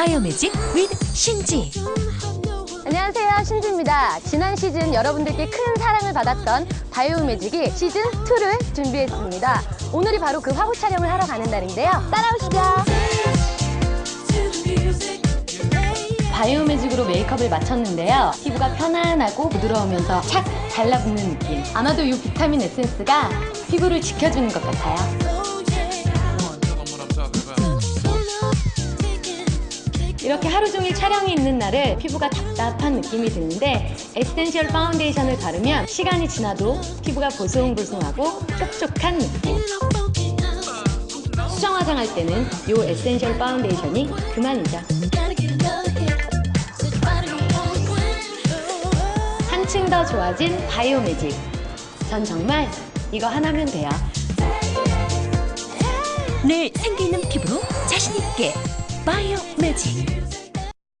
바이오매직 with 신지. 안녕하세요. 신지입니다. 지난 시즌 여러분들께 큰 사랑을 받았던 바이오매직이 시즌 2를 준비했습니다. 오늘이 바로 그 화보 촬영을 하러 가는 날인데요. 따라오시죠. 바이오매직으로 메이크업을 마쳤는데요. 피부가 편안하고 부드러우면서 착 달라붙는 느낌. 아마도 이 비타민 에센스가 피부를 지켜주는 것 같아요 이렇게 하루 종일 촬영이 있는 날은 피부가 답답한 느낌이 드는데 에센셜 파운데이션을 바르면 시간이 지나도 피부가 보송보송하고 촉촉한 느낌. 수정 화장할 때는 이 에센셜 파운데이션이 그만이죠. 한층 더 좋아진 바이오 매직. 전 정말 이거 하나면 돼요. 늘 생기는 피부로 자신있게 바이오 매직.